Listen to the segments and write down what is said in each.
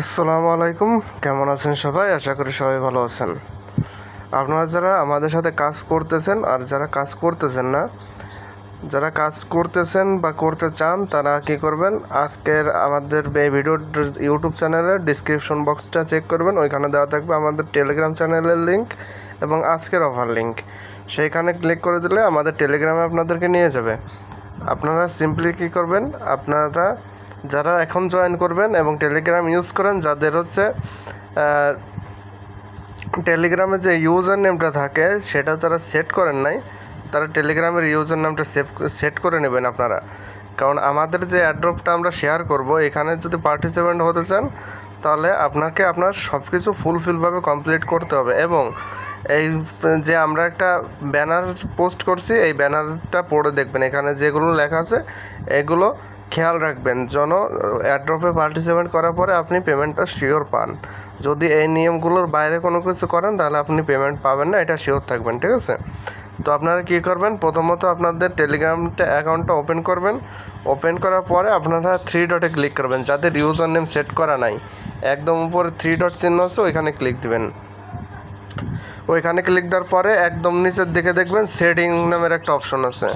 আসসালামু আলাইকুম। কেমন আছেন সবাই? আশা করি সবাই ভালো আছেন। আপনারা যারা আমাদের সাথে কাজ করতেছেন আর যারা কাজ করতেছেন না, যারা কাজ করতেছেন বা করতে চান, তারা কি করবেন? আজকের আমাদের এই ভিডিওর ইউটিউব চ্যানেলের ডিসক্রিপশন বক্সটা চেক করবেন। ওইখানে দেওয়া থাকবে আমাদের টেলিগ্রাম চ্যানেলের লিঙ্ক এবং আজকের অফার লিঙ্ক সেইখানে ক্লিক করে দিলে আমাদের টেলিগ্রামে আপনাদেরকে নিয়ে যাবে। আপনারা সিম্পলি কী করবেন? আপনারা যারা এখন জয়েন করবেন এবং টেলিগ্রাম ইউজ করেন, যাদের হচ্ছে টেলিগ্রামে যে ইউজার নেমটা থাকে, সেটা তারা সেট করেন নাই, তারা টেলিগ্রামের ইউজার নামটা সেভ সেট করে নেবেন আপনারা। কারণ আমাদের যে অ্যাড্রপটা আমরা শেয়ার করব, এখানে যদি পার্টিসিপেন্ট হতে চান, তাহলে আপনাকে আপনার সব কিছু ফুলফিলভাবে কমপ্লিট করতে হবে এবং এই, যে আমরা একটা ব্যানার পোস্ট করছি, এই ব্যানারটা পড়ে দেখবেন। এখানে যেগুলো লেখা আছে, এগুলো খেয়াল রাখবেন, যেন অ্যাড্রপে পার্টিসিপেট করার পরে আপনি পেমেন্টটা শিওর পান। যদি এই নিয়মগুলোর বাইরে কোনো কিছু করেন, তাহলে আপনি পেমেন্ট পাবেন না, এটা শিওর থাকবেন, ঠিক আছে? তো আপনারা কী করবেন, প্রথমত আপনাদের টেলিগ্রামটা অ্যাকাউন্টটা ওপেন করবেন। ওপেন করার পরে আপনারা থ্রি ডটে ক্লিক করবেন, যাদের ইউজার নেম সেট করা নাই। একদম উপরে থ্রি ডট চিহ্ন আছে, ওইখানে ক্লিক দিবেন। ওইখানে ক্লিক দেওয়ার পরে একদম নিচের দিকে দেখবেন সেটিং নামের একটা অপশন আছে।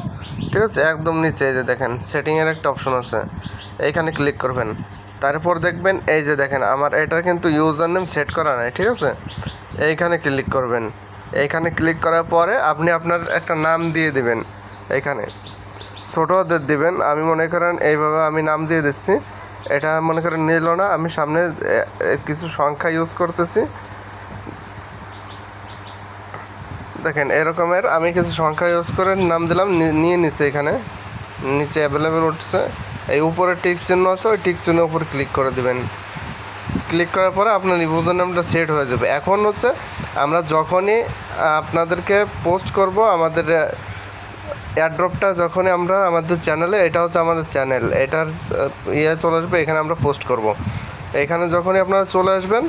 ঠিক আছে? একদম নিচে এই যে দেখেন সেটিংয়ের একটা অপশন আছে। এইখানে ক্লিক করবেন। তারপর দেখবেন এই যে দেখেন, আমার এটা কিন্তু ইউজার নেম সেট করা নাই, ঠিক আছে? এইখানে ক্লিক করবেন। এইখানে ক্লিক করার পরে আপনি আপনার একটা নাম দিয়ে দিবেন এইখানে। ছোটো হাতের দিবেন। আমি মনে করেন এইভাবে আমি নাম দিয়ে দিচ্ছি। এটা মনে করেন নিল না। আমি সামনে কিছু সংখ্যা ইউজ করতেছি। দেখেন, এরকমের আমি কিছু সংখ্যা ইউজ করে নাম দিলাম নিয়ে নিচ্ছে এখানে। নিচে অ্যাভেলেবেল উঠছে। এই উপরে টিক চিহ্ন আছে, ওই টিক চিহ্নের উপর ক্লিক করে দিবেন। ক্লিক করার পরে আপনার ইউজার নামটা সেট হয়ে যাবে। এখন হচ্ছে, আমরা যখনই আপনাদেরকে পোস্ট করব, আমাদের অ্যাড্রপটা যখনই আমরা আমাদের চ্যানেলে এটা হচ্ছে আমাদের চ্যানেল এটার ইয়ে চলে আসবে, এখানে আমরা পোস্ট করব। এখানে যখনই আপনারা চলে আসবেন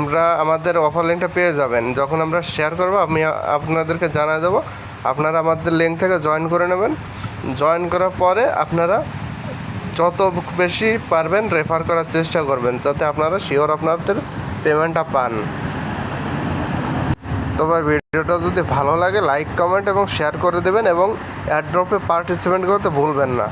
আমরা আমাদের অফার লিঙ্কটা পেয়ে যাবেন। যখন আমরা শেয়ার করব, আমি আপনাদেরকে জানিয়ে দেবো। আপনারা আমাদের লিঙ্ক থেকে জয়েন করে নেবেন। জয়েন করার পরে আপনারা যত বেশি পারবেন রেফার করার চেষ্টা করবেন, যাতে আপনারা শিওর আপনাদের পেমেন্টটা পান। তো ভাই, ভিডিওটা যদি ভালো লাগে লাইক কমেন্ট এবং শেয়ার করে দেবেন এবং অ্যাড্রপে পার্টিসিপেন্ট করতে ভুলবেন না।